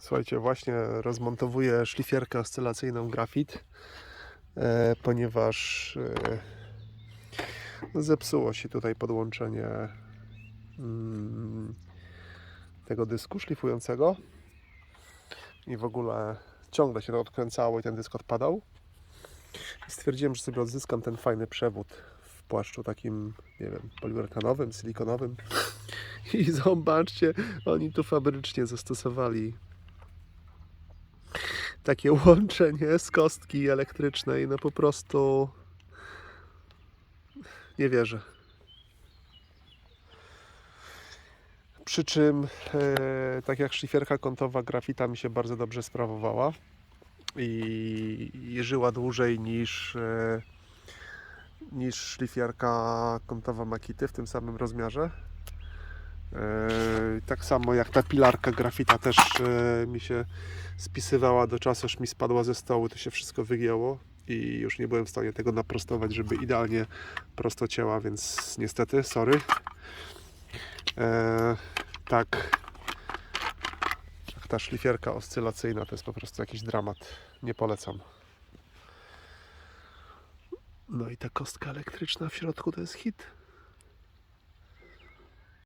Słuchajcie, właśnie rozmontowuję szlifierkę oscylacyjną Grafit, e, ponieważ e, no zepsuło się tutaj podłączenie mm, tego dysku szlifującego i w ogóle ciągle się to odkręcało i ten dysk odpadał. Stwierdziłem, że sobie odzyskam ten fajny przewód w płaszczu takim, nie wiem, poliuretanowym, silikonowym. I zobaczcie, oni tu fabrycznie zastosowali takie łączenie z kostki elektrycznej. No po prostu nie wierzę. Przy czym, e, tak jak szlifierka kątowa, grafita mi się bardzo dobrze sprawowała i, i żyła dłużej niż, e, niż szlifierka kątowa Makity w tym samym rozmiarze. E, Tak samo jak ta pilarka grafita też e, mi się spisywała do czasu, aż mi spadła ze stołu, to się wszystko wygięło i już nie byłem w stanie tego naprostować, żeby idealnie prosto cięła, więc niestety, sorry. E, tak. Ta szlifierka oscylacyjna to jest po prostu jakiś dramat. Nie polecam. No i ta kostka elektryczna w środku to jest hit.